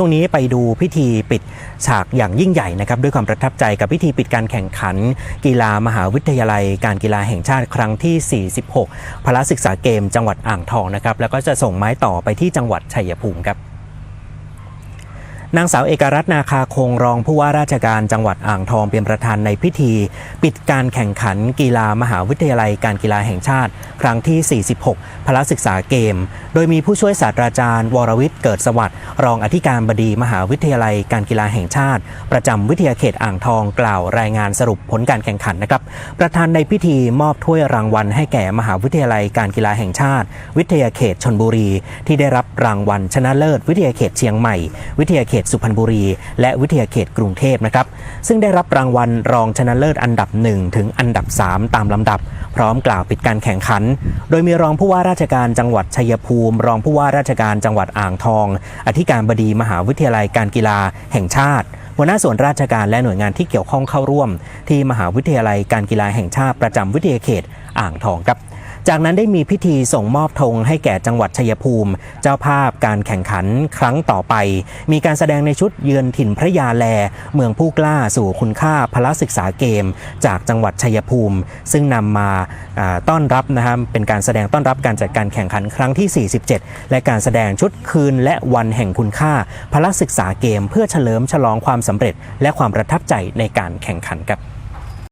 ช่วงนี้ไปดูพิธีปิดฉากอย่างยิ่งใหญ่นะครับด้วยความประทับใจกับพิธีปิดการแข่งขัน กีฬามหาวิทยาลัย การกีฬาแห่งชาติครั้งที่ 46 พละศึกษาเกมจังหวัดอ่างทองนะครับแล้วก็จะส่งไม้ต่อไปที่จังหวัดชัยภูมิครับ นางสาวเอกรัตน์นาคาคงรองผู้ว่าราชการจังหวัดอ่างทองเป็นประธานในพิธี ปิดการแข่งขันกีฬามหาวิทยาลัยการกีฬาแห่งชาติ ครั้งที่ 46 พละศึกษาเกม โดยมีผู้ช่วยศาสตราจารย์ วรวิทย์เกิดสวัสดิ์รองอธิการบดีมหาวิทยาลัยการกีฬาแห่งชาติ ประจำวิทยาเขตอ่างทองกล่าวรายงานสรุปผลการแข่งขันนะครับประธานในพิธีมอบถ้วยรางวัล ให้แก่มหาวิทยาลัยการกีฬาแห่งชาติ วิทยาเขตชนบุรี ที่ได้รับรางวัลชนะเลิศ วิทยาเขตเชียงใหม่ วิทยาเขตสุพรรณบุรี และวิทยาเขตกรุงเทพนะครับ ซึ่งได้รับรางวัลรองชนะเลิศอันดับ 1 ถึงอันดับ 3 ตามลำดับ พร้อมกล่าวปิดการแข่งขัน โดยมีรองผู้ว่าราชการจังหวัดชัยภูมิ รองผู้ว่าราชการจังหวัดอ่างทอง อธิการบดีมหาวิทยาลัยการกีฬาแห่งชาติหัวหน้าส่วนราชการและหน่วยงานที่เกี่ยวข้องเข้าร่วม ที่มหาวิทยาลัยการกีฬาแห่งชาติประจำวิทยาเขตอ่างทองครับ จากนั้นได้มีพิธีส่งมอบธงให้แก่จังหวัดชัยภูมิ เจ้าภาพการแข่งขันครั้งต่อไป มีการแสดงในชุดเยือนถิ่นพระยาแล เมืองผู้กล้าสู่คุณค่าพละศึกษาเกม จากจังหวัดชัยภูมิ ซึ่งนำมาอ่าต้อนรับนะครับเป็นการแสดงต้อนรับการจัดการแข่งขันครั้งที่ 47 และการแสดงชุดคืนและวันแห่งคุณค่าพละศึกษาเกม เพื่อเฉลิมฉลองความสำเร็จ และความประทับใจในการแข่งขันครับ